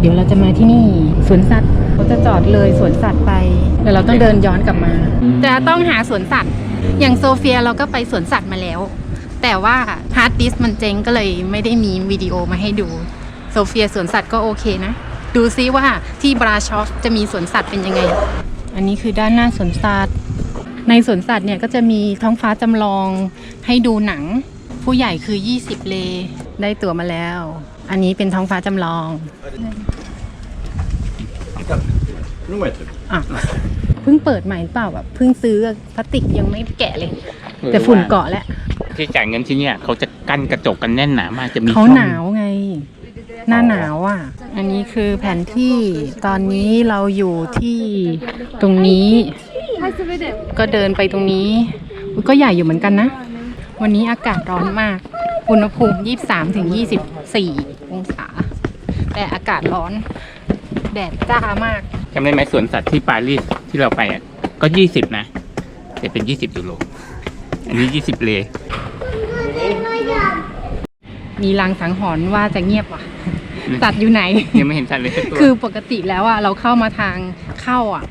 เดี๋ยวเราจะมาที่นี่สวนสัตว์เขาจะจอดเลยสวนสัตว์ไปแล้วเราต้องเดินย้อนกลับมาจะต้องหาสวนสัตว์ อย่างโซเฟียเราก็ไปสวนสัตว์มาแล้ว แต่ว่าฮาร์ดดิสมันเจ๊งก็เลยไม่ได้มีวิดีโอมาให้ดู โซเฟียสวนสัตว์ก็โอเคนะ ดูซิว่าที่บราชอฟจะมีสวนสัตว์เป็นยังไง อันนี้คือด้านหน้าสวนสัตว์ ในสวนสัตว์เนี่ยก็จะมีท้องฟ้าจำลองให้ดูหนัง ผู้ใหญ่คือ 20 เล ได้ตั๋วมาแล้ว อันนี้เป็นท้องฟ้าจำลองนึกใหม่ถึกอะเพิ่งเปิดใหม่หรือเปล่าแบบเพิ่งซื้อพลาสติกยังไม่แกะเลย แต่ฝุ่นเกาะแล้วที่จ่ายเงินที่เนี่ยเขาจะกั้นกระจกกันแน่นหนามากจะมีเขาหนาวไง หน้าหนาวอะ อันนี้คือแผนที่ตอนนี้เราอยู่ที่ตรงนี้ ก็เดินไปตรงนี้ก็ใหญ่อยู่เหมือนกันนะ วันนี้อากาศร้อนมาก อุณหภูมิ 23-24 องศา แต่อากาศร้อน แดดจ้ามากจำได้ไหมสวนสัตว์ที่ปารีสที่เราไปอะก็ 20 นะ แต่เป็นยี่สิบยูโรอันนี้ยี่สิบเลยมีรังสังหรณ์ว่าจะเงียบว่ะสัตว์อยู่ไหน ยังไม่เห็นสัตว์เลยคือปกติแล้วอะเราเข้ามาทางเข้าอะ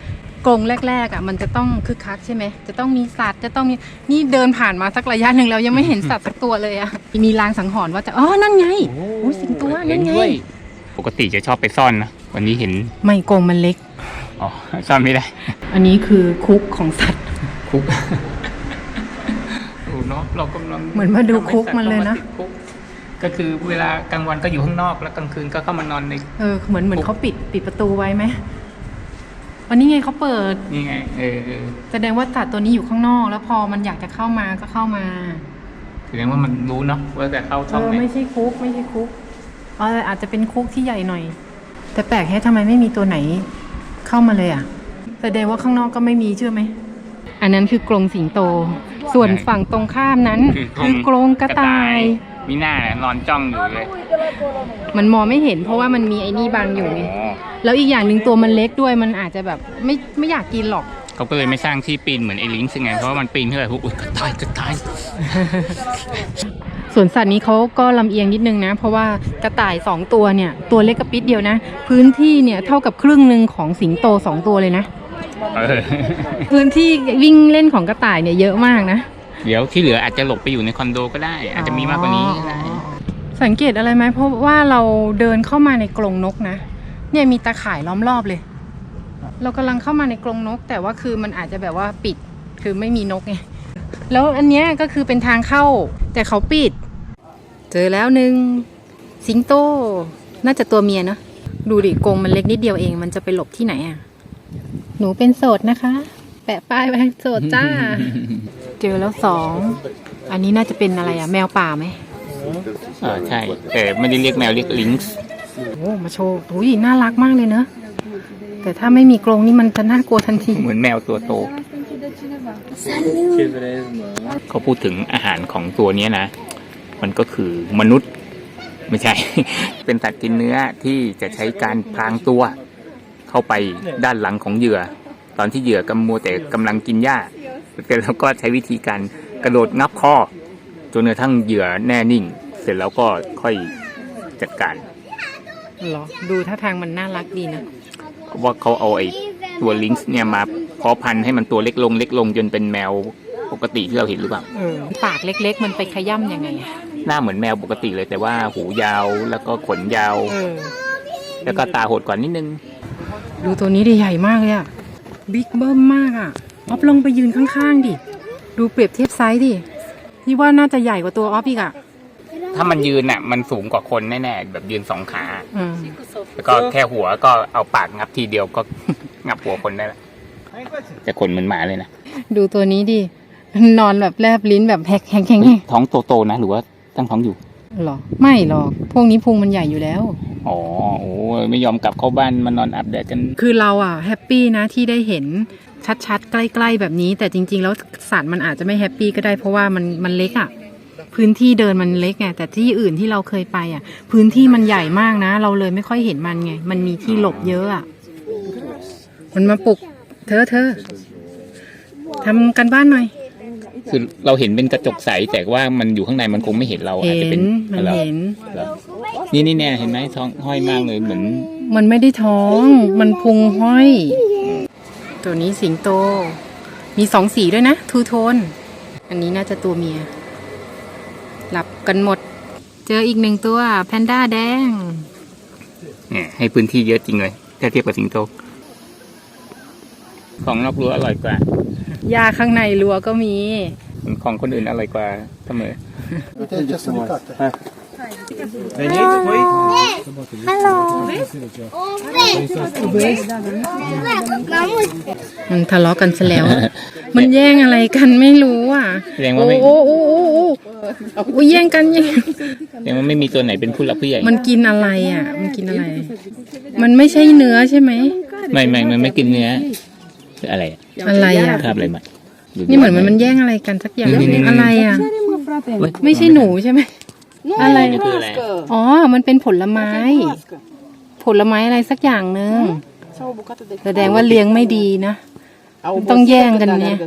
กรงแรกๆอะมันจะต้องคึกคักใช่ไหมจะต้องมีสัตว์จะต้องมีนี่เดินผ่านมาสักระยะหนึ่งแล้วยังไม่เห็นสัตว์สักตัวเลยอะมีลางสังหรณ์ว่าจะอ๋อนั่นไงโอ้ยสิงตัวนั่นไงเห็ด้วยปกติจะชอบไปซ่อนนะวันนี้เห็นไม่กรงมันเล็กอ๋อซ่อนไม่ได้ อันนี้คือคุกของสัตว์คุกโอ้เนาะเรากำลังเหมือนมาดูคุกมันเลยนะทำให้สัตว์ต้องมาติดคุกก็คือเวลากลางวันก็อยู่ข้างนอกแล้วกลางคืนก็เข้ามานอนในเออเหมือนเหมือนเขาปิดปิดประตูไว้ไหม วันนี้ไงเขาเปิด นี่ไง เออเออแสดงว่าสัตว์ตัวนี้อยู่ข้างนอก แล้วพอมันอยากจะเข้ามาก็เข้ามาแสดงว่ามันรู้เนาะว่าจะเข้าเอช่องอไหนไม่ใช่คุกไม่ใช่คุกเอออาจจะเป็นคุกที่ใหญ่หน่อย แต่แปลกแฮะทำไมไม่มีตัวไหนเข้ามาเลยอะ แสดงว่าข้างนอกก็ไม่มีเชื่อไหม อันนั้นคือกรงสิงโต ส่วนฝั่งตรงข้ามนั้น คือกรงกระต่าย มีหน้าน่ะนอนจ้องอยู่เลยมันมองไม่เห็น เพราะว่ามันมีไอ้นี่บังอยู่ไง อ๋อแล้วอีกอย่างหนึ่งตัวมันเล็กด้วยมันอาจจะแบบไม่ไม่อยากกินหรอก เขาก็เลยไม่สร้างที่ปีนเหมือนไอ้ลิงซ์ไงเพราะว่ามันปีนขึ้นไปปุ๊บอุ๊ยกระต่ายกระต่ายสวนสัตว์นี้เขาก็ลำเอียงนิดนึงนะ เพราะว่ากระต่ายสองตัวเนี่ย ตัวเล็กกระปิดเดียวนะ พื้นที่เนี่ยเท่ากับครึ่งหนึ่งของสิงโตสองตัวเลยนะ เออพื้นที่วิ่งเล่นของกระต่ายเนี่ยเยอะมากนะ เดี๋ยวที่เหลืออาจจะหลบไปอยู่ในคอนโดก็ได้ อาจจะมีมากกว่านี้ก็ได้สังเกตอะไรไหมเพราะว่าเราเดินเข้ามาในกรงนกนะ เนี่ยมีตาข่ายล้อมรอบเลย เรากำลังเข้ามาในกรงนก แต่ว่าคือมันอาจจะแบบว่าปิดคือไม่มีนกไงแล้วอันเนี้ยก็คือเป็นทางเข้า แต่เขาปิด เจอแล้วหนึ่งสิงโต น่าจะตัวเมียเนอะดูดิกรงมันเล็กนิดเดียวเอง มันจะไปหลบที่ไหนอะ หนูเป็นโสดนะคะ แปะป้ายไว้โสดจ้า เจอแล้วสอง อันนี้น่าจะเป็นอะไรอะแมวป่าไหมเออใช่ แต่ไม่ได้เรียกแมวเรียกลิงซ์โอ้มาโชว์อุ้ยน่ารักมากเลยเนอะแต่ถ้าไม่มีกรงนี่มันจะน่ากลัวทันที เหมือนแมวตัวโต เขาพูดถึงอาหารของตัวเนี้ยนะ มันก็คือมนุษย์ ไม่ใช่ เป็นสัตว์กินเนื้อที่จะใช้การพรางตัว เข้าไปด้านหลังของเหยื่อ ตอนที่เหยื่อกำมัวแต่กำลังกินหญ้า แล้วก็ใช้วิธีการกระโดดงับคอจนกระทั่งเหยื่อแน่นิ่ง เสร็จแล้วก็ค่อยจัดการเหรอ ดูท่าทางมันน่ารักดีนะเพราะว่าเขาเอาไอ้ตัวลิงซ์เนี่ยมาเพาะพันธุ์ให้มันตัวเล็กลงเล็กลงจนเป็นแมวปกติที่เราเห็นหรือเปล่าเออปากเล็ก ๆ มันไปขย่ำยังไงอะหน้าเหมือนแมวปกติเลยแต่ว่าหูยาวแล้วก็ขนยาว เออ แล้วก็ตาโหดกว่านิดนึง ดูตัวนี้ดิใหญ่มากเลยอะบิ๊กเบิ้มมากอะ ออฟลงไปยืนข้างๆดิ ดูเปรียบเทียบไซส์ดิพี่ว่าน่าจะใหญ่กว่าตัวออฟอีกอะถ้ามันยืนน่ะ มันสูงกว่าคนแน่ๆแบบยืนสองขา อืมแล้วก็แค่หัวก็เอาปากงับทีเดียวก็ งับหัวคนได้ละแต่คนเหมือนหมาเลยนะดูตัวนี้ดิ นอนแบบแลบลิ้นแบบแหกแข็งแข็งท้องโตๆนะหรือว่าตั้งท้องอยู่หรอ ไม่หรอก พวกนี้พุงมันใหญ่อยู่แล้ว อ๋อโอ้ยไม่ยอมกลับเข้าบ้านมานอนอาบแดดกัน คือเราอะแฮปปี้นะที่ได้เห็น ชัดๆ ใกล้ๆแบบนี้ แต่จริง ๆ แล้วสัตว์มันอาจจะไม่แฮปปี้ก็ได้เพราะว่ามันมันเล็กอะ พื้นที่เดินมันเล็กไงแต่ที่อื่นที่เราเคยไปอะ พื้นที่มันใหญ่มากนะ เราเลยไม่ค่อยเห็นมันไง มันมีที่หลบเยอะอะ มันมาปลุก เธอเธอทำกันบ้านหน่อย คือเราเห็นเป็นกระจกใสแต่ว่ามันอยู่ข้างในมันคงไม่เห็นเราอาจเห็จะเป็นนมันเหรอเห็น เหรอนี่นี่เนี่ยเห็นไหมท้องห้อยมากเลยเหมือนมันไม่ได้ท้อง มันพุงห้อย ตัวนี้สิงโต มีสองสีด้วยนะ ทูโทน อันนี้น่าจะตัวเมีย หลับกันหมด เจออีกหนึ่งตัวแพนด้าแดงเนี่ยให้พื้นที่เยอะจริงเลยถ้าเทียบกับสิงโต ของนอกรั้วอร่อยกว่า ยาข้างในรั้วก็มี ของคนอื่นอร่อยกว่าเสมอ มันทะเลาะกันซะแล้ว มันแย่งอะไรกันไม่รู้อะ แสดงว่าไม่ โอ้โอ้โอ้โอ้โอ้โอ้แย่งกันแย่งแสดงว่าไม่มีตัวไหนเป็นผู้หลักผู้ใหญ่ มันกินอะไรอะ มันกินอะไร มันไม่ใช่เนื้อใช่ไหม ไม่ไม่มันไม่กินเนื้ออะไรอะอะไรอะคราบอะไรมาดูดินี่เหมือนมันมันแย่งอะไรกันสักอย่างนี่นี่นี่ อะไรอะเว้ยไม่ใช่หนูใช่ไหม อะไร นี่คืออะไร อ๋อ มันเป็นผลไม้ ผลไม้อะไรสักอย่างหนึ่งแสดงว่าเลี้ยงไม่ดีนะ ต้องแย่งกันเนี่ย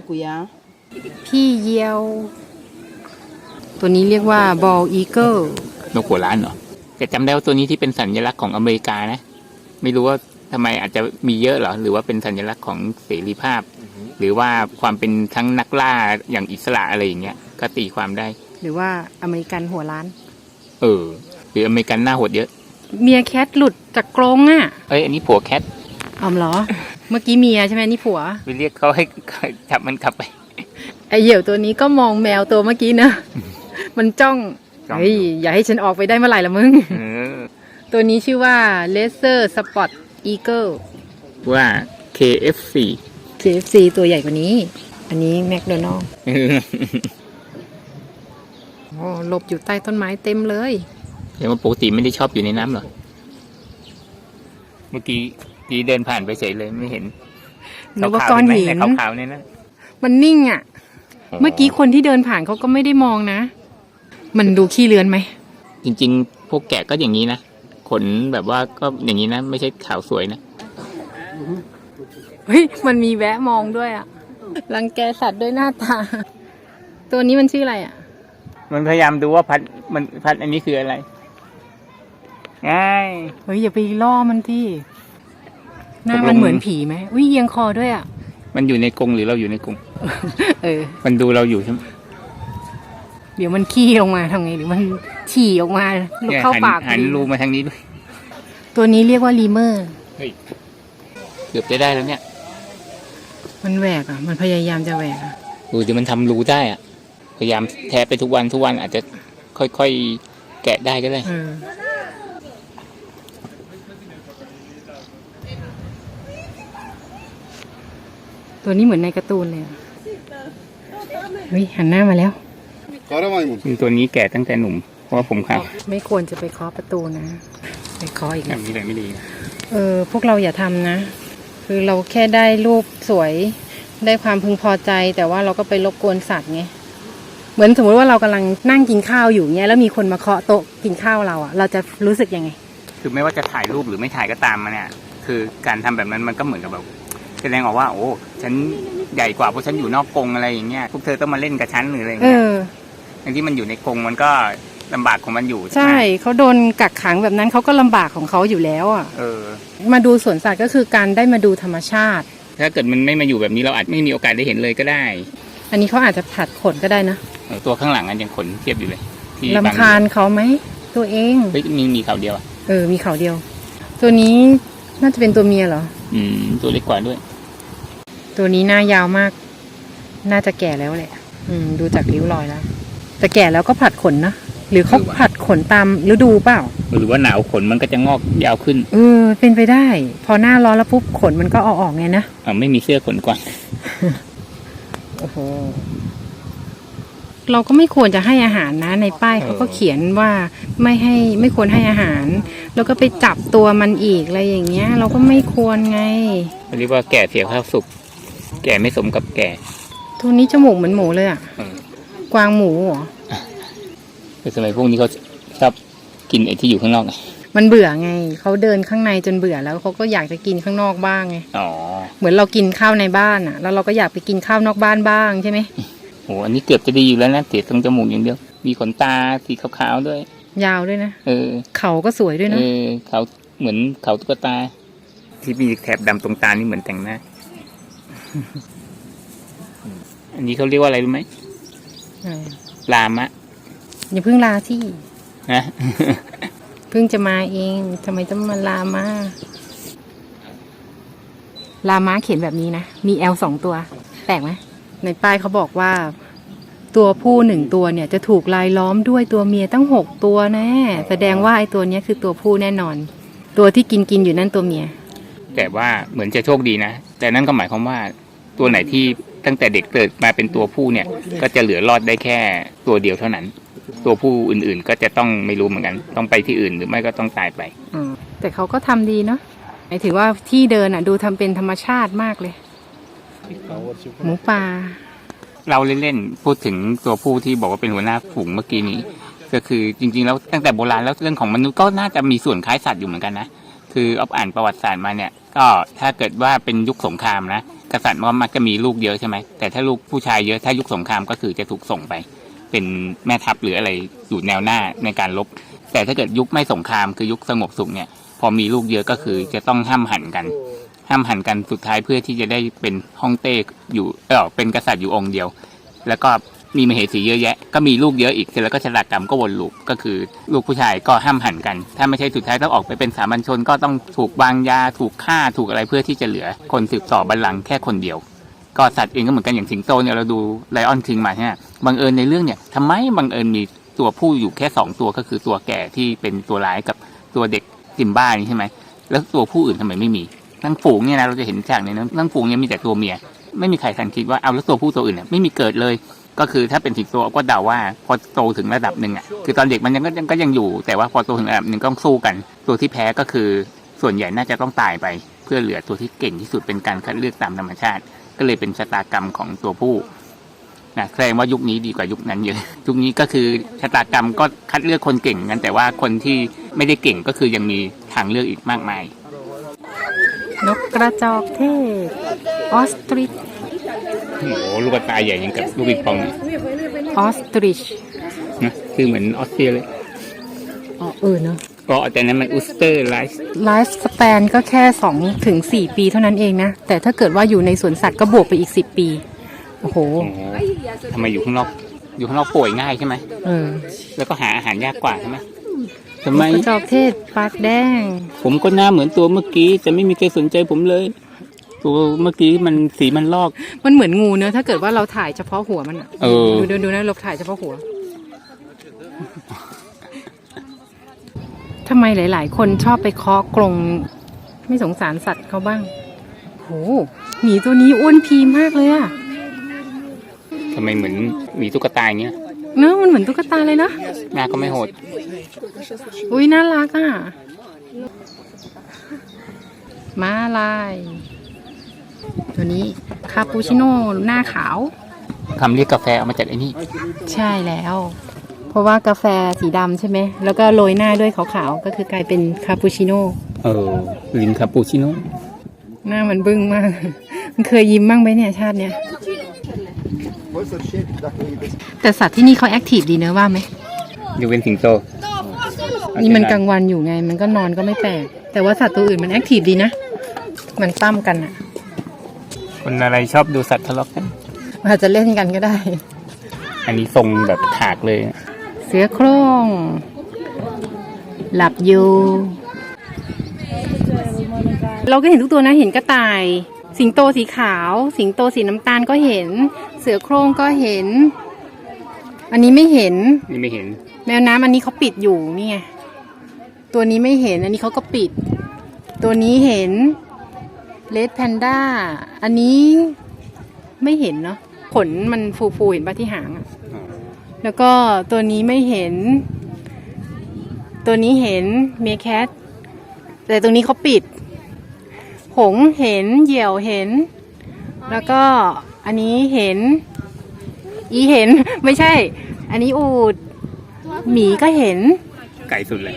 พี่เยียว ตัวนี้เรียกว่าบอลอีเกิลนกหัวล้านเหรอแต่จำได้ว่าตัวนี้ที่เป็นสัญลักษณ์ของอเมริกานะ ไม่รู้ว่าทำไมอาจจะมีเยอะเหรอ หรือว่าเป็นสัญลักษณ์ของเสรีภาพ หรือว่าความเป็นทั้งนักล่าอย่างอิสระอะไรอย่างเงี้ย ก็ตีความได้ หรือว่าอเมริกันหัวล้าน เออหรืออเมริกันหน้าโหดเยอะ เมียแคทหลุดจากกรงอะ เอ้ยอันนี้ผัวแคทอ๋อเหรอ เมื่อกี้เมียใช่ไหมนี่ผัว ไปเรียกเขาให้จับมันขับไปไอเหยี่ยวตัวนี้ก็มองแมวตัวเมื่อกี้นะ มันจ้องจ้องเฮ้ยอย่าให้ฉันออกไปได้เมื่อไหร่ละมึงเออตัวนี้ชื่อว่า Laser Spot Eagle ว่า KFC KFC ตัวใหญ่กว่านี้ อันนี้แมคโดนัลล์โอ้หลบอยู่ใต้ต้นไม้เต็มเลยเดี๋ยวว่าปกติไม่ได้ชอบอยู่ในน้ำเหรอ เมื่อกี้กี้เดินผ่านไปเฉยเลยไม่เห็นนึกว่าก้อนหินขาวๆเนี่ยนะ มันนิ่งอะ เมื่อกี้คนที่เดินผ่านเขาก็ไม่ได้มองนะ มันดูขี้เลือนไหม จริง ๆ พวกแกะก็อย่างนี้นะ ขนแบบว่าก็อย่างนี้นะ ไม่ใช่ขาวสวยนะ เฮ้ย มันมีแวะมองด้วยอะ รังแกสัตว์ด้วยหน้าตา ตัวนี้มันชื่ออะไรอะ มันพยายามดูว่าพัดมันพัดอันนี้คืออะไรง่ายเฮ้ยอย่าไปล่อมันที่หน้าตกลงมันเหมือนผีไหมอุ้ยเอียงคอด้วยอะ มันอยู่ในกรงหรือเราอยู่ในกรงเออ มันดูเราอยู่ใช่ไหมเดี๋ยวมันขี้ออกมาทำไงหรือมันฉี่ออกมาลูกเนี่ยเข้าหันปากหันรูมาทางนี้ด้วย ตัวนี้เรียกว่าลีเมอร์เฮ้ยเกือบจะได้แล้วเนี่ย มันแหวกอะ มันพยายามจะแหวกอะดูเดี๋ยวมันทำรูได้อะพ ยายามแทะไปทุกวันทุกวันอาจจะค่อยๆแกะได้ก็ได้เออตัวนี้เหมือนในการ์ตูนเลยอะเฮ้ยหันหน้ามาแล้ว Kara maymun. คือตัวนี้แกะตั้งแต่หนุ่ม เพราะว่าผมขาวไม่ควรจะไปเคาะประตูนะ ไปเคาะอีกแบแล้วบนี้เลยไม่ดีเออ พวกเราอย่าทำนะ คือเราแค่ได้รูปสวย ได้ความพึงพอใจ แต่ว่าเราก็ไปรบกวนสัตว์ไง เหมือนสมมติว่าเรากำลังนั่งกินข้าวอยู่เงี้ยแล้วมีคนมาเคาะโต๊ะกินข้าวเราอะเราจะรู้สึกยังไง คือไม่ว่าจะถ่ายรูปหรือไม่ถ่ายก็ตามมาเนี่ย คือการทำแบบนั้นมันก็เหมือนกับแบบแสดงออกว่า โอ้ฉันใหญ่กว่าเพราะฉันอยู่นอกกรงอะไรอย่างเงี้ยพวกเธอต้องมาเล่นกับฉันหรืออะไรอย่างเอเงี้ยอทั้งที่มันอยู่ในกรงมันก็ลำบากของมันอยู่ใช่ไหมเขาโดนกักขังแบบนั้นเขาก็ลำบากของเขาอยู่แล้วอะเออ มาดูสวนสัตว์ก็คือการได้มาดูธรรมชาติ ถ้าเกิดมันไม่มาอยู่แบบนี้เราอาจไม่มีโอกาสได้เห็นเลยก็ได้ อันนี้เขาอาจจะผัดขนก็ได้นะเออ ตัวข้างหลังอันยังขนเทียบอยู่เลยที่บงลำคาญเขาไหมตัวเองเฮ้ยมีมีเขาเดียวอะเออมีเขาเดียว ตัวนี้น่าจะเป็นตัวเมียเหรอ อืม ตัวเล็กกว่าด้วย ตัวนี้หน้ายาวมาก น่าจะแก่แล้วแหละ อืม ดูจากริ้วรอยแล้วแต่แก่แล้วก็ผัดขนนะหรือเขาเออว่ะผัดขนตามฤดูเปล่า หรือว่าหนาวขนมันก็จะงอกยาวขึ้น เออ เป็นไปได้ พอหน้าร้อนแล้วปุ๊บขนมันก็เอาออกไงนะอ่าไม่มีเสื้อขนกวางโอ้โห เราก็ไม่ควรจะให้อาหารนะ ในป้ายเขาก็เขียนว่าไม่ให้ไม่ควรให้อาหาร แล้วก็ไปจับตัวมันอีกอะไรอย่างเงี้ย เราก็ไม่ควรไงเรียกว่าแก่เสียข้าวสุกแก่ไม่สมกับแก่ ตัวนี้จมูกเหมือนหมูเลยอะเออกวางหมูเหรอแต่สมัยพวกนี้เขาชอบกินไอ้ที่อยู่ข้างนอกไงมันเบื่อไงเขาเดินข้างในจนเบื่อแล้วเขาก็อยากจะกินข้างนอกบ้างไงอ๋อเหมือนเรากินข้าวในบ้านอะแล้วเราก็อยากไปกินข้าวนอกบ้านบ้างใช่ไหม โหอันนี้เกือบจะดีอยู่แล้วนะเสียตรงจมูกอย่างเดียว มีขนตาสีขาวๆด้วย ยาวด้วยนะเออ เขาก็สวยด้วยเอนะอเขาเหมือนเขาตุ๊กตา ที่มีแถบดำตรงตานี่เหมือนแต่งหน้า อันนี้เขาเรียกว่าอะไรรู้ไหมอ่าลามะ อย่าเพิ่งลาที่นะเพิ่งจะมาเองทำไมต้องมาลามาลามาเขียนแบบนี้นะ มีแอลสองตัว แปลกไหม ในป้ายเขาบอกว่าตัวผู้หนึ่งตัวเนี่ยจะถูกลายล้อมด้วยตัวเมียตั้งหกตัวแน่แสดงว่าไอ้ตัวเนี้ยคือตัวผู้แน่นอน ตัวที่กินกินอยู่นั่นตัวเมีย แต่ว่าเหมือนจะโชคดีนะ แต่นั่นก็หมายความว่าตัวไหนที่ตั้งแต่เด็กเกิดมาเป็นตัวผู้เนี่ย ก็จะเหลือรอดได้แค่ตัวเดียวเท่านั้น ตัวผู้อื่นๆ ก็จะต้องไม่รู้เหมือนกัน ต้องไปที่อื่นหรือไม่ก็ต้องตายไปอืมแต่เขาก็ทำดีเนาะหมายถึงว่าที่เดินอะ ดูทำเป็นธรรมชาติมากเลย หมูป่า เราเล่นๆพูดถึงตัวผู้ที่บอกว่าเป็นหัวหน้าฝูงเมื่อกี้นี้ ก็คือจริงๆแล้วตั้งแต่โบราณแล้วเรื่องของมนุษย์ก็น่าจะมีส่วนคล้ายสัตว์อยู่เหมือนกันนะคืออาอ่านประวัติศาสตร์มาเนี่ย ก็ถ้าเกิดว่าเป็นยุคสงครามนะกษัตริย์มันมักจะมีลูกเยอะใช่ไหมแต่ถ้าลูกผู้ชายเยอะถ้ายุคสงครามก็คือจะถูกส่งไป เป็นแม่ทัพหรืออะไรอยู่แนวหน้าในการรบแต่ถ้าเกิดยุคไม่สงครามคือยุคสงบสุขเนี่ย พอมีลูกเยอะก็คือจะต้องห้ามหันกัน ห้ามหันกันสุดท้ายเพื่อที่จะได้เป็นฮ่องเต้อยู่เออเป็นกษัตริย์อยู่องค์เดียว แล้วก็มีมเหสีเยอะแยะ ก็มีลูกเยอะอีกเสร็จแล้วก็ชะตากรรมก็วนลูปก็คือ ลูกผู้ชายก็ห้ามหันกัน ถ้าไม่ใช่สุดท้ายต้องออกไปเป็นสามัญชนก็ต้องถูกวางยาถูกฆ่าถูกอะไรเพื่อที่จะเหลือ คนสืบต่อบัลลังก์แค่คนเดียว ก็สัตว์เองก็เหมือนกันอย่างสิงโตเนี่ยเราดูไลออนคิงมาเนี่ยบังเอิญในเรื่องเนี่ยทำไมบังเอิญมีตัวผู้อยู่แค่สองตัวก็คือตัวแก่ที่เป็นตัวร้ายกับตัวเด็กซิมบ้านี่ใช่ไหมแล้วตัวผู้อื่นทำไมไม่มี ทั้งฝูงเนี่ยนะเราจะเห็นฉากในนั้นทั้งฝูงเนี่ยมีแต่ตัวเมีย ไม่มีใครทันคิดว่าเอาแล้วตัวผู้ตัวอื่นเนี่ยไม่มีเกิดเลย ก็คือถ้าเป็นสิงโตก็เดาว่าพอโตถึงระดับหนึ่งอะคือตอนเด็กมันยังก็ยังก็ยังอยู่ แต่ว่าพอโตถึงระดับหนึ่งก็ต้องสู้กัน ตัวที่แพ้ก็คือส่วนใหญ่น่าจะต้องตายไป เพื่อเหลือตัวที่เก่งที่สุดเป็นการคัดเลือกตามธรรมชาติ ก็เลยเป็นชะตากรรมของตัวผู้นะแสดงว่ายุคนี้ดีกว่ายุคนั้นเยอะ ยุคนี้ก็คือชะตากรรมก็คัดเลือกคนเก่งกันแต่ว่าคนที่ไม่ได้เก่งก็คือยังมีทางเลือกอีกมากมาย นกกระจอกเทศออสตริชโอ้โหลูกตาใหญ่ยังกับลูกปิงปองเนี่ยออสตริชนะคือเหมือนออสเตรียเลยอ๋อเออเนาะก็แต่นั้นมันอุสเตอร์ไลฟ์ไลฟ์สแปนก็แค่สองถึงสี่ปีเท่านั้นเองนะ แต่ถ้าเกิดว่าอยู่ในสวนสัตว์ก็บวกไปอีกสิบปี โอ้โหโอ้โหทำไมอยู่ข้างนอก อยู่ข้างนอกป่วยง่ายใช่ไหมเออแล้วก็หาอาหารยากกว่าใช่ไหม ทำไมกระจอกเทศปากแดง ผมก็หน้าเหมือนตัวเมื่อกี้ แต่ไม่มีใครสนใจผมเลย ตัวเมื่อกี้มันสีมันลอก มันเหมือนงูเนอะถ้าเกิดว่าเราถ่ายเฉพาะหัวมันอะเออ ดูดูดูนะเราถ่ายเฉพาะหัวทำไมหลาย ๆ คนชอบไปเคาะกรงไม่สงสารสัตว์เขาบ้างโหหมีตัวนี้อ้วนพีมากเลยอะทำไมเหมือนหมีตุ๊กตาอย่างเงี้ย เนอะมันเหมือนตุ๊กตาเลยเนอะหน้าก็ไม่โหด อุ้ยน่ารักอะม้าลาย ตัวนี้คาปูชิโน่หน้าขาว คำเรียกกาแฟเอามาจากไอ้นี่ ใช่แล้ว เพราะว่ากาแฟสีดำใช่ไหม แล้วก็โรยหน้าด้วยขาวๆ ก็คือกลายเป็นคาปูชิโน่ เออลินคาปูชิโน่ หน้ามันบึ้งมาก มันเคยยิ้มบ้างไหมเนี่ยชาติเนี้ย แต่สัตว์ที่นี่เขาแอคทีฟดีเนอะว่าไหมยกเว้นสิงโตนี่มันกลางวันอยู่ไง มันก็นอนก็ไม่แปลกแต่ว่าสัตว์ตัวอื่นมันแอคทีฟดีนะ มันปั้มกันอะคนอะไรชอบดูสัตว์ทะเลาะกันมันอาจจะเล่นกันก็ได้ อันนี้ทรงแบบถากเลย เสือโคร่งหลับอยู่ เราก็เห็นทุกตัวนะ เห็นกระต่าย สิงโตสีขาว สิงโตสีน้ำตาลก็เห็น เสือโคร่งก็เห็น อันนี้ไม่เห็น นี่ไม่เห็น แมวน้ำอันนี้เขาปิดอยู่นี่ไงตัวนี้ไม่เห็น อันนี้เขาก็ปิด ตัวนี้เห็นเลดแพนด้าอันนี้ไม่เห็นเนาะขนมันฟูๆเห็นปะที่หางอะแล้วก็ตัวนี้ไม่เห็น ตัวนี้เห็นเมียแคทแต่ตรงนี้เขาปิด หงส์เห็นเหยี่ยวเห็น แล้วก็ อันนี้เห็น อีเห็น ไม่ใช่ อันนี้อูด หมีก็เห็น ไกลสุดเลย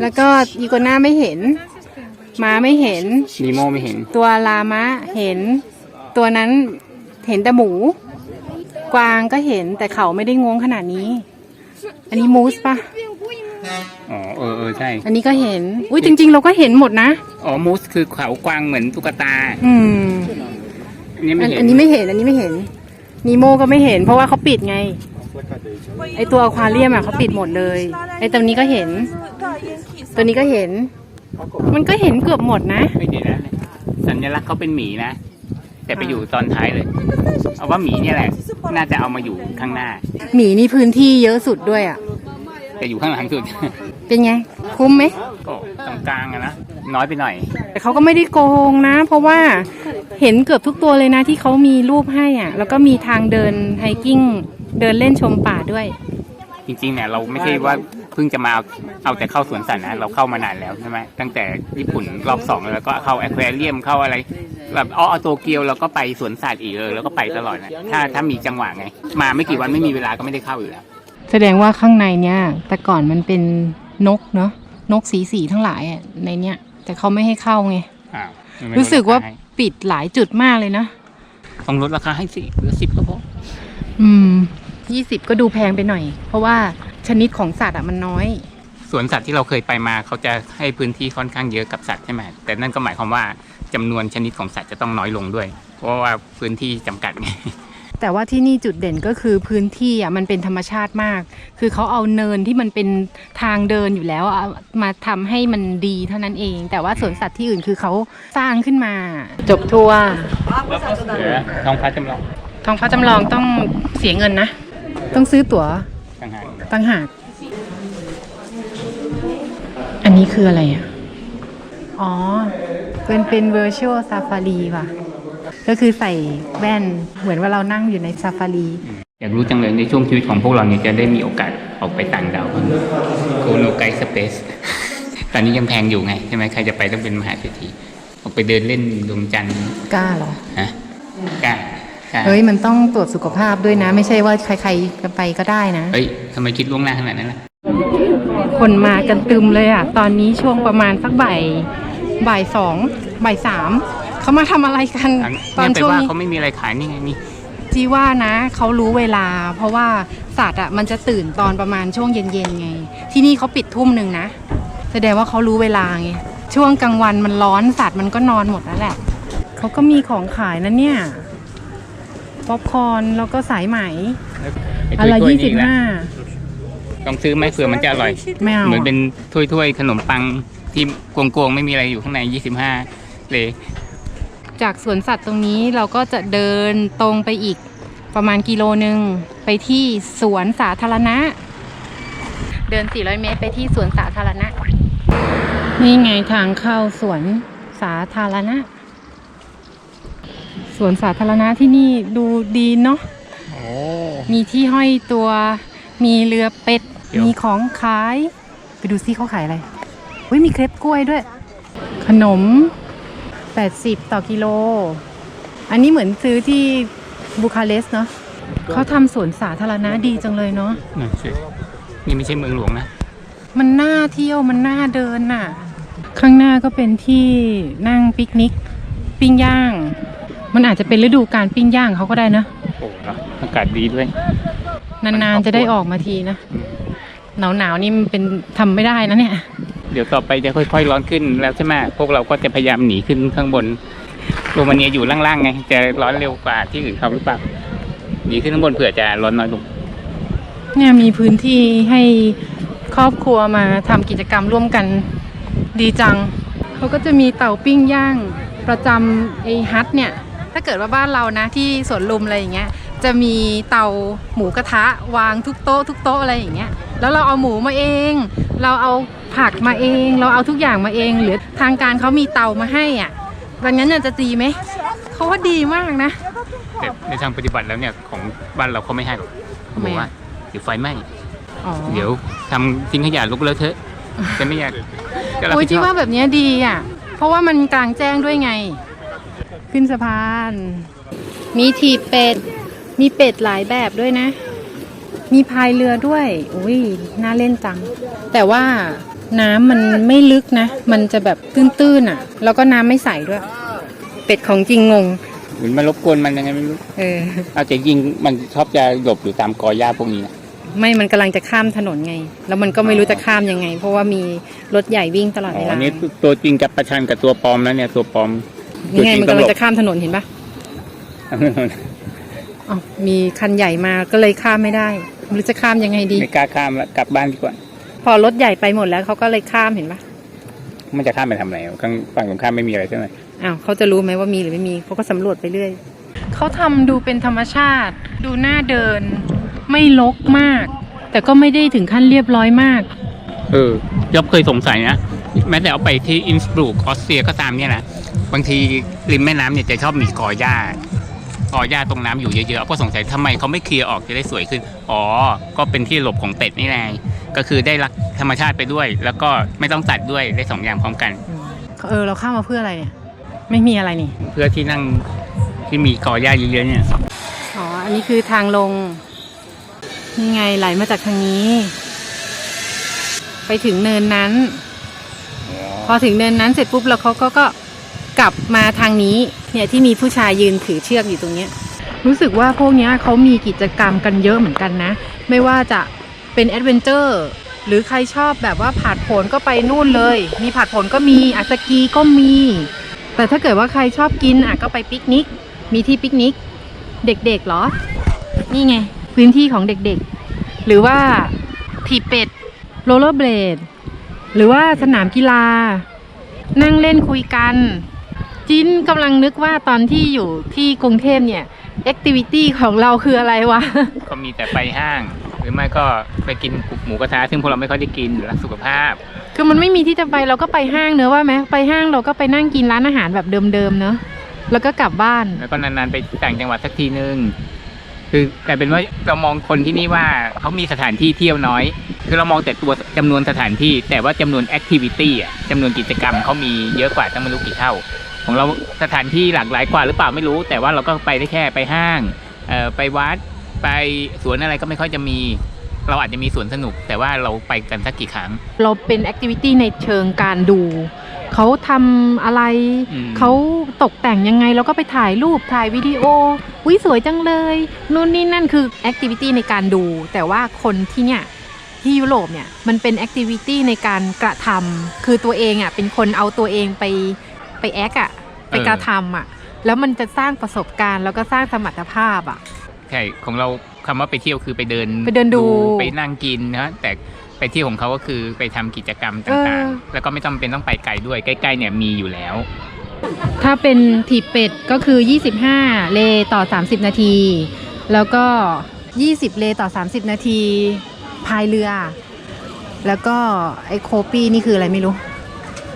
แล้วก็อีโกน่าไม่เห็นม้าไม่เห็น นีโมไม่เห็น ตัวลามะเห็น ตัวนั้นเห็นแต่หมู กวางก็เห็นแต่เขาไม่ได้งวงขนาดนี้ อันนี้มูสปะอ๋อเออเออใช่ อันนี้ก็เห็น อุ้ยจริง ๆ เราก็เห็นหมดนะ อ๋อมูสคือเขากวางเหมือนตุ๊กตา อืม อันนี้ไม่อันเห็นอันนี้ไม่เห็นอันนี้ไม่เห็นนีโมก็ไม่เห็น เพราะว่าเขาปิดไง ไอตัวอควาเรียมอะเขาปิดหมดเลย ไอตัวนี้ก็เห็น ตัวนี้ก็เห็น มันก็เห็นเกือบหมดนะ ไม่เห็นนะสัญลักษณ์เขาเป็นหมีนะ แต่ไปอยู่ตอนท้ายเลย เอาว่าหมีเนี่ยแหละ น่าจะเอามาอยู่ข้างหน้า หมีนี่พื้นที่เยอะสุดด้วยอะ แต่อยู่ข้างหลังสุด เป็นไง คุ้มไหมก็ตรงกลางอะนะ น้อยไปหน่อย แต่เขาก็ไม่ได้โกงนะ เพราะว่า เห็นเกือบทุกตัวเลยนะที่เขามีรูปให้อะ แล้วก็มีทางเดินไฮกิ้ง เดินเล่นชมป่าด้วย จริงๆเนี่ยเราไม่ใช่ว่าเพิ่งจะมาเอาเอาแต่เข้าสวนสัตว์นะเราเข้ามานานแล้วใช่ไหมตั้งแต่ญี่ปุ่นรอบสองแล้วก็เข้าแอควาเรียมเข้าอะไร แบบอ๋อเอาโตเกียวเราก็ไปสวนสัตว์อีกเลยแล้วก็ไปตลอดนะถ้าถ้ามีจังหวะไง มาไม่กี่วันไม่มีเวลาก็ไม่ได้เข้าอยู่แล้วแสดงว่าข้างในเนี้ยแต่ก่อนมันเป็นนกเนาะนกสีสีทั้งหลายอะในเนี้ยแต่เขาไม่ให้เข้าไงอ้าวไม่รู้สึกว่าลดรคให้ ปิดหลายจุดมากเลยนะต้องลดราคาให้สิเหลือสิบก็พออืมยี่สิบก็ดูแพงไปหน่อย เพราะว่าชนิดของสัตว์อะมันน้อย สวนสัตว์ที่เราเคยไปมาเขาจะให้พื้นที่ค่อนข้างเยอะกับสัตว์ใช่ไหมแต่นั่นก็หมายความว่าจำนวนชนิดของสัตว์จะต้องน้อยลงด้วย เพราะว่าพื้นที่จำกัดไง แต่ว่าที่นี่จุดเด่นก็คือพื้นที่อะมันเป็นธรรมชาติมาก คือเขาเอาเนินที่มันเป็นทางเดินอยู่แล้วอะมาทำให้มันดีเท่านั้นเอง แต่ว่าสวนสัตว์ที่อื่นคือเขาสร้างขึ้นมา จบทัวร์เหลือท้องฟ้าจำลองทองฟ้าจำลองต้องเสียเงินนะ ต้องซื้อตั๋วต่างหากตั้งหากอันนี้คืออะไรอะ อ๋อเป็นเป็น virtual safari ว่ะ ก็คือใส่แว่นเหมือนว่าเรานั่งอยู่ในซาฟารีอยากรู้จังเลยในช่วงชีวิตของพวกเราเนี่ยจะได้มีโอกาสออกไปต่างดาวโคโนไกสเปซตอนนี้ยังแพงอยู่ไงใช่ไหมใครจะไปต้องเป็นมหาเศรษฐีออกไปเดินเล่นดวงจันทร์กล้าเหรอฮะกล้ากล้าเฮ้ยมันต้องตรวจสุขภาพด้วยนะ ไม่ใช่ว่าใครๆจะไปก็ได้นะเอ้ยทำไมคิดล่วงหน้าขนาดนั้นล่ะคนมากันตึมเลยอะ ตอนนี้ช่วงประมาณสักบ่ายบ่ายสองบ่ายสาม เขามาทำอะไรกันอันตอนเนี่ยไปช่วงว่านี้ เขาไม่มีอะไรขายนี่ไงนี่จีว่านะเขารู้เวลา เพราะว่าสัตว์อะมันจะตื่นตอนประมาณช่วงเย็นๆไง ที่นี่เขาปิดทุ่มหนึ่งนะ แสดงว่าเขารู้เวลาไงช่วงกลางวันมันร้อนสัตว์มันก็นอนหมดแล้วแหละเขาก็มีของขายนะเนี่ยป๊อปคอร์นแล้วก็สายไหมไอ้อะไรถ้วยี่ๆสินี่บนะห้าลองซื้อไหมเผื่อมันจะอร่อยไม่เอาเหมือนอะเป็นถ้วยๆขนมปังที่โกงๆไม่มีอะไรอยู่ข้างใน 25 เลย จากสวนสัตว์ตรงนี้เราก็จะเดินตรงไปอีกประมาณกิโลหนึ่งไปที่สวนสาธารณะ เดิน 400 เมตรไปที่สวนสาธารณะ นี่ไงทางเข้าสวนสาธารณะ สวนสาธารณะที่นี่ดูดีเนาะโอ้มีที่ห้อยตัว มีเรือเป็ดเดี๋ยวมีของขาย ไปดูซิเขาขายอะไรเฮ้ยมีเครปกล้วยด้วย ขนม 80 ต่อกิโล อันนี้เหมือนซื้อที่บูคาเรสต์เนาะเขาทำสวนสาธารณะดีจังเลยเนาะนั่นสินี่ไม่ใช่เมืองหลวงนะ มันน่าเที่ยวมันน่าเดินน่ะ ข้างหน้าก็เป็นที่นั่งปิกนิก ปิ้งย่าง มันอาจจะเป็นฤดูการปิ้งย่างเขาก็ได้นะโอ้อากาศดีด้วย นานๆจะได้ออกมาทีนะ หนาวๆนี่มันเป็นทำไม่ได้นะเนี่ย เดี๋ยวต่อไปจะค่อย ๆ ร้อนขึ้นแล้วใช่ไหมพวกเราก็จะพยายามหนีขึ้นข้างบนโรมาเนียอยู่ล่างๆไง จะร้อนเร็วกว่าที่อื่นเขาหรือเปล่าหนีขึ้นข้างบนเผื่อจะร้อนน้อยลงเนี่ยมีพื้นที่ให้ครอบครัวมาทำกิจกรรมร่วมกันดีจัง เขาก็จะมีเตาปิ้งย่างประจำไอฮัทเนี่ย ถ้าเกิดว่าบ้านเรานะที่สวนลุมอะไรอย่างเงี้ย จะมีเตาหมูกระทะวางทุกโต๊ะทุกโต๊ะอะไรอย่างเงี้ย แล้วเราเอาหมูมาเอง เราเอาผักมาเอง เราเอาทุกอย่างมาเอง หรือทางการเขามีเตามาให้อะวันนั้นน่ะจะดีไหมเขาว่าดีมากนะแต่ในทางปฏิบัติแล้วเนี่ยของบ้านเราเขาไม่ให้หรอกเขาบอกว่าเดี๋ยวไฟไหม้อ๋อเดี๋ยวทำทิ้งขยะลุกเลอะเทอะจะไม่อยากจะรับโอ้ยผิดชที่อบว่าแบบเนี้ยดีอะ เพราะว่ามันกลางแจ้งด้วยไง ขึ้นสะพาน มีถีบเป็ด มีเป็ดหลายแบบด้วยนะ มีพายเรือด้วย อุ้ยน่าเล่นจัง แต่ว่าน้ำมันไม่ลึกนะ มันจะแบบตื้นๆอะ แล้วก็น้ำไม่ใสด้วย เป็ดของจริงงงเหมือนมารบกวนมันยังไงไม่รู้ เออ เอาแต่จริงมันชอบจะหลบอยู่ตามกอหญ้าพวกนี้นะไม่มันกำลังจะข้ามถนนไง แล้วมันก็ไม่รู้จะข้ามยังไง เพราะว่ามีรถใหญ่วิ่งตลอดอ๋เวอลาอันนี้ตัวจริงกับประชันกับตัวปลอมแล้วเนี่ยตัวปลอมนี่ไงตัวจริมันต้อกำลังหลจะข้ามถนนเห็นปะบอ๋อมีคันใหญ่มาก็เลยข้ามไม่ได้ ไม่รู้จะข้ามยังไงดี ไม่กล้าข้ามแล้วกลับบ้านดีกว่า พอรถใหญ่ไปหมดแล้วเขาก็เลยข้ามเห็นปะมันจะข้ามไปทำอะไรข้างฝั่งตรงข้ามไม่มีอะไรใช่ไหมอ้าวเขาจะรู้ไหมว่ามีหรือไม่มีเขาก็สำรวจไปเรื่อยเขาทำดูเป็นธรรมชาติ ดูน่าเดิน ไม่ลกมาก แต่ก็ไม่ได้ถึงขั้นเรียบร้อยมาก เออยอบเคยสงสัยนะ แม้แต่เอาไปที่อินสบรูกออสเตรียก็ตามเนี่ยนะ บางทีริมแม่น้ำเนี่ยจะชอบมีกอหญ้า กอหญ้าตรงน้ำอยู่เยอะๆก็สงสัยทำไมเขาไม่เคลียร์ออกจะได้สวยขึ้น อ๋อ ก็เป็นที่หลบของเป็ดนี่แหละก็คือได้รักธรรมชาติไปด้วย แล้วก็ไม่ต้องตัดด้วยได้สองอย่างพร้อมกัน เออเราเข้ามาเพื่ออะไรเนี่ย ไม่มีอะไรนี่ เพื่อที่นั่งที่มีกอหญ้าเยอะๆเนี่ย อ๋อ อันนี้คือทางลง นี่ไงไหลมาจากทางนี้ ไปถึงเนินนั้น พอถึงเนินนั้นเสร็จปุ๊บแล้วเขาก็ก็ กลับมาทางนี้เนี่ยที่มีผู้ชายยืนถือเชือกอยู่ตรงเนี้ยรู้สึกว่าพวกนี้เขามีกิจกรรมกันเยอะเหมือนกันนะ ไม่ว่าจะเป็นแอดเวนเจอร์หรือใครชอบแบบว่าผาดโผนก็ไปนู่นเลย มีผาดโผนก็มีอัสกีก็มี แต่ถ้าเกิดว่าใครชอบกินอะก็ไปปิกนิก มีที่ปิกนิก เด็กๆเหรอ นี่ไง พื้นที่ของเด็กๆ หรือว่าถีบเป็ดโรลเลอร์เบลดหรือว่าสนามกีฬา นั่งเล่นคุยกัน จินกำลังนึกว่าตอนที่อยู่ที่กรุงเทพเนี่ยแอคทิวิตี้ของเราคืออะไรวะ ก็มีแต่ไปห้าง หรือไม่ก็ไปกินหมูกระทะซึ่งพวกเราไม่ค่อยได้กินรักสุขภาพ คือมันไม่มีที่จะไปเราก็ไปห้างเนอะว่าไหมไปห้างเราก็ไปนั่งกินร้านอาหารแบบเดิมๆเนอะแล้วก็กลับบ้าน แล้วก็นานๆไปต่างจังหวัดสักทีนึงคือกลายเป็นว่าเรามองคนที่นี่ว่าเขามีสถานที่เที่ยวน้อย คือเรามองแต่ตัวจำนวนสถานที่ แต่ว่าจำนวนแอคทิวิตี้อะจำนวนกิจกรรมเขามีเยอะกว่าตั้งไม่รู้กี่เท่า ของเราสถานที่หลากหลายกว่าหรือเปล่าไม่รู้ แต่ว่าเราก็ไปได้แค่ไปห้างเอ่อไปวัดไปสวนอะไรก็ไม่ค่อยจะมี เราอาจจะมีสวนสนุก แต่ว่าเราไปกันสักกี่ครั้ง เราเป็นแอคทิวิตี้ในเชิงการดูเขาทำอะไรอืมเขาตกแต่งยังไงเราก็ไปถ่ายรูปถ่ายวิดีโอวิสวยจังเลยนู่นนี่นั่นคือแอคทิวิตี้ในการดู แต่ว่าคนที่เนี่ยที่ยุโรปเนี่ยมันเป็นแอคทิวิตี้ในการกระทำคือตัวเองอะเป็นคนเอาตัวเองไป ไปแอคอะไปกระทำอะแล้วมันจะสร้างประสบการณ์แล้วก็สร้างสมรรถภาพอะใช่ของเราคำว่าไปเที่ยวคือไปเดินไปเดินดูไปนั่งกินนะแต่ไปเที่ยวของเขาก็คือไปทำกิจกรรมเอต่างอๆแล้วก็ไม่ต้องเป็นต้องไปไกลด้วยใกล้ๆเนี่ยมีอยู่แล้ว ถ้าเป็นถีบเป็ดก็คือ 25 เลต่อ 30 นาที แล้วก็ 20 เลต่อ 30 นาทีพายเรือ แล้วก็ไอโคปี้นี่คืออะไรไม่รู้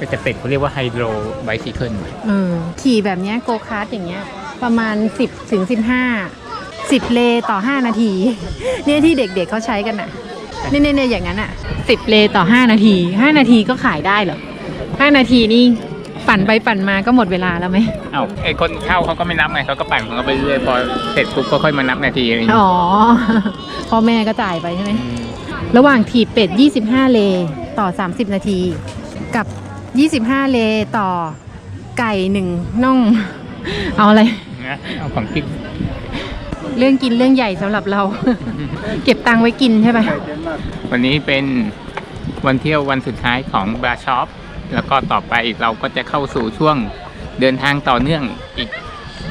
ก็จะเป็ดเขาเรียกว่าไฮโดรไบซิเคิลเออขี่แบบเนี้ยโกคาร์ทอย่างเงี้ย ประมาณ 10ถึง15 10 เลต่อ 5 นาที เนี่ยที่เด็กๆเขาใช้กันน่ะเนี่ยเนี่ยเนี่ยอย่างนั้นอะ 10 เลต่อ 5 นาที 5 นาทีก็ขายได้เหรอ 5 นาทีนี่ปั่นไปปั่นมาก็หมดเวลาแล้วไหมเอ้าไอคนเข้าเขาก็ไม่นับไงเขาก็ปั่นของเขาไปเรื่อยพอเสร็จปุ๊บก็ค่อยมานับนาทีอะไรอย่างเงี้ยอ๋อ พ่อแม่ก็จ่ายไปใช่ไหม ระหว่างถีบเป็ด 25 เลต่อ 30 นาที กับ 25 เลต่อไก่หนึ่งน่อง เอาอะไร นะเอาของกิ๊กเรื่องกินเรื่องใหญ่สำหรับเรา เก็บตังค์ไว้กินใช่ไหมวันนี้เป็นวันเที่ยววันสุดท้ายของบาช็อปแล้วก็ต่อไปเราก็จะเข้าสู่ช่วงเดินทางต่อเนื่องอีก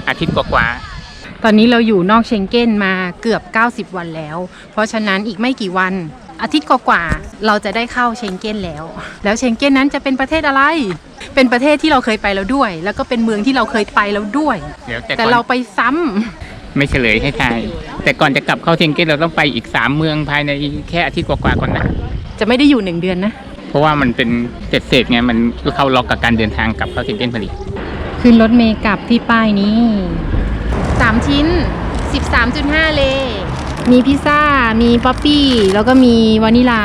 อาทิตย์กว่าๆ ตอนนี้เราอยู่นอกเชงเก้นมาเกือบ 90 วันแล้ว เพราะฉะนั้นอีกไม่กี่วัน อาทิตย์กว่าๆเราจะได้เข้าเชงเก้นแล้ว แล้วเชงเก้นนั้นจะเป็นประเทศอะไร เป็นประเทศที่เราเคยไปแล้วด้วย แล้วก็เป็นเมืองที่เราเคยไปแล้วด้วย เดี๋ยวแต่แต่ก่อนเราไปซ้ำไม่เฉลยให้ทายแต่ก่อนจะกลับเข้าเชงเก้นเราต้องไปอีกสามเมืองภายในแค่อาทิตย์กว่าๆก่อนนะจะไม่ได้อยู่หนึ่งเดือนนะ เพเพราะว่ามันเป็นเศษเศษๆไงมันเข้าล็อกกับการเดินทางกลับเข้าเชงเก้นพอดีขึ้นรถเมย์กลับที่ป้ายนี้ 3 ชิ้น 13.5 เล มีพิซซ่า มีป๊อปปี้ แล้วก็มีวานิลา